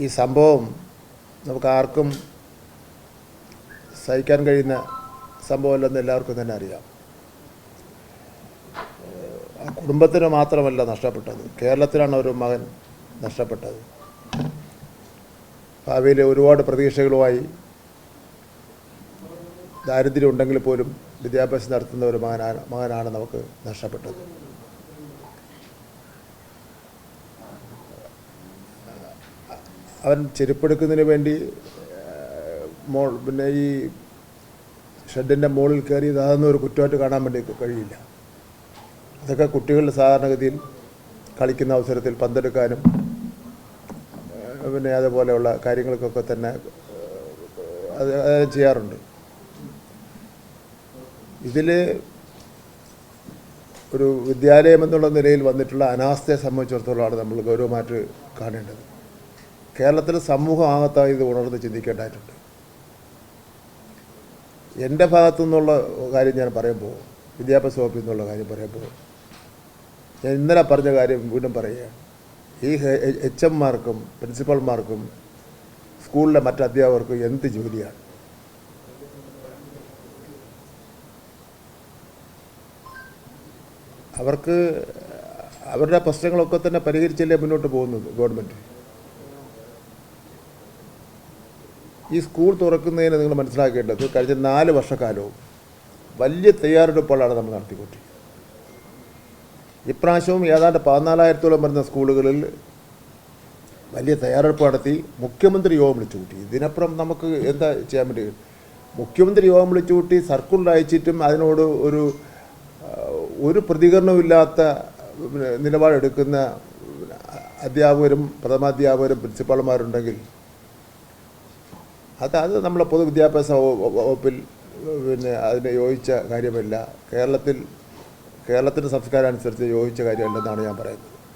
ഈ സംഭവം നമുക്ക് ആർക്കും സഹിക്കാൻ കഴിയുന്ന സംഭവമല്ലെന്ന് എല്ലാവർക്കും തന്നെ അറിയാം. ആ കുടുംബത്തിന് മാത്രമല്ല നഷ്ടപ്പെട്ടത്. കേരളത്തിലാണ് ഒരു മകൻ നഷ്ടപ്പെട്ടത്. ഭാവിയിൽ ഒരുപാട് പ്രതീക്ഷകളുമായി ദാരിദ്ര്യം ഉണ്ടെങ്കിൽ പോലും വിദ്യാഭ്യാസം നടത്തുന്ന ഒരു മകനാണ് മകനാണ് നമുക്ക് നഷ്ടപ്പെട്ടത്. അവൻ ചെരുപ്പെടുക്കുന്നതിന് വേണ്ടി മോൾ പിന്നെ ഈ ഷെഡിന്റെ മുകളിൽ കയറി അതൊന്നും ഒരു കുറ്റമായിട്ട് കാണാൻ വേണ്ടി കഴിയില്ല. അതൊക്കെ കുട്ടികളുടെ സാധാരണഗതിയിൽ കളിക്കുന്ന അവസരത്തിൽ പന്തെടുക്കാനും പിന്നെ അതുപോലെയുള്ള കാര്യങ്ങൾക്കൊക്കെ തന്നെ അത് ചെയ്യാറുണ്ട്. ഇതിൽ ഒരു വിദ്യാലയം എന്നുള്ള നിലയിൽ വന്നിട്ടുള്ള അനാസ്ഥയെ സംബന്ധിച്ചിടത്തോളമാണ് നമ്മൾ ഗൗരവമായിട്ട് കാണേണ്ടത്. കേരളത്തിലെ സമൂഹം ആകത്തായി ഇത് ഉണർന്ന് ചിന്തിക്കേണ്ടതായിട്ടുണ്ട്. എന്റെ ഭാഗത്തു നിന്നുള്ള കാര്യം ഞാൻ പറയുമ്പോൾ വിദ്യാഭ്യാസ വകുപ്പിൽ നിന്നുള്ള കാര്യം പറയുമ്പോൾ ഞാൻ ഇന്നലെ പറഞ്ഞ കാര്യം വീണ്ടും പറയുകയാണ്. ഈ എച്ച് എംമാർക്കും പ്രിൻസിപ്പൽമാർക്കും സ്കൂളിലെ മറ്റ് അധ്യാപകർക്കും എന്ത് ജോലിയാണ്? അവർക്ക് അവരുടെ പ്രശ്നങ്ങളൊക്കെ തന്നെ പരിഹരിച്ചല്ലേ മുന്നോട്ട് പോകുന്നത് ഗവൺമെന്റ്? ഈ സ്കൂൾ തുറക്കുന്നതിന് നിങ്ങൾ മനസ്സിലാക്കേണ്ടത് കഴിഞ്ഞ നാല് വർഷക്കാലവും വലിയ തയ്യാറെടുപ്പുകളാണ് നമ്മൾ നടത്തിക്കൊണ്ടിരിക്കുന്നത്. ഇപ്രാവശ്യവും ഏതാണ്ട് പതിനാലായിരത്തോളം വരുന്ന സ്കൂളുകളിൽ വലിയ തയ്യാറെടുപ്പ് നടത്തി മുഖ്യമന്ത്രി യോഗം വിളിച്ചു കൂട്ടി. ഇതിനപ്പുറം നമുക്ക് എന്താ ചെയ്യാൻ വേണ്ടി? മുഖ്യമന്ത്രി യോഗം വിളിച്ചു കൂട്ടി സർക്കുലർ അയച്ചിട്ടും അതിനോട് ഒരു ഒരു പ്രതികരണമില്ലാത്ത നിലപാടെടുക്കുന്ന അധ്യാപകരും പ്രഥമാധ്യാപകരും പ്രിൻസിപ്പാൾമാരുണ്ടെങ്കിൽ അത് അത് നമ്മളെ പൊതുവിദ്യാഭ്യാസ വകുപ്പിൽ പിന്നെ അതിന് യോജിച്ച കാര്യമല്ല. കേരളത്തിൽ കേരളത്തിന്റെ സംസ്കാരം അനുസരിച്ച് യോജിച്ച കാര്യമല്ലെന്നാണ് ഞാൻ പറയുന്നത്.